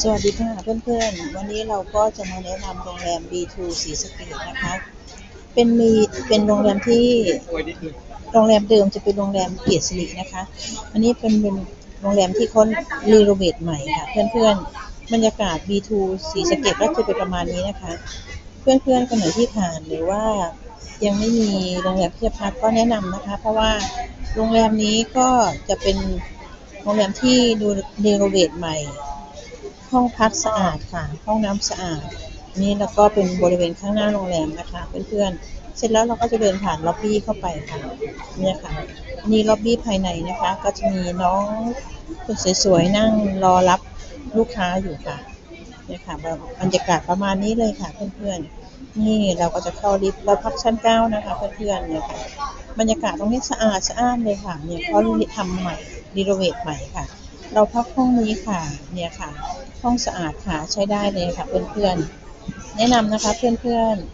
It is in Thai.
สวัสดีค่ะเพื่อนๆ วันนี้เราก็จะมาแนะนำโรงแรม B2 สีสเกดนะคะ เป็นมีเป็นโรงแรมที่โรงแรมเดิมจะเป็นโรงแรมเกียรติสิรินะคะ อันนี้เป็นเป็นโรงแรมที่เขารีโนเวทใหม่ค่ะ เพื่อนๆ บรรยากาศ B2 สีสเกดก็จะเป็นประมาณนี้นะคะ เพื่อนๆคนไหนที่ผ่านหรือว่ายังไม่มีโรงแรมที่จะพักก็แนะนำนะคะ เพราะว่าโรงแรมนี้ก็จะเป็นโรงแรมที่ดูรีโนเวทใหม่ ห้องพักสะอาดค่ะ ห้องน้ำสะอาด นี่แล้วก็เป็นบริเวณข้างหน้าโรงแรมนะคะเพื่อนๆ เสร็จแล้วเราก็จะเดินผ่านล็อบบี้เข้าไปค่ะ เนี่ยค่ะ นี่ล็อบบี้ภายในนะคะ ก็จะมีน้องคนสวยๆนั่งรอรับลูกค้าอยู่ค่ะ เนี่ยค่ะบรรยากาศประมาณนี้เลยค่ะเพื่อนๆ นี่เราก็จะเข้าลิฟต์เราพักชั้นเก้านะคะเพื่อนๆ เนี่ยค่ะ บรรยากาศตรงนี้สะอาดสะอ้านเลยค่ะ เนี่ยเขาทำใหม่รีโนเวทใหม่ค่ะ เราพักห้องนี้ค่ะ เนี่ยค่ะ ห้องสะอาดค่ะ ใช้ได้เลยค่ะเพื่อนๆ แนะนำนะคะเพื่อนๆ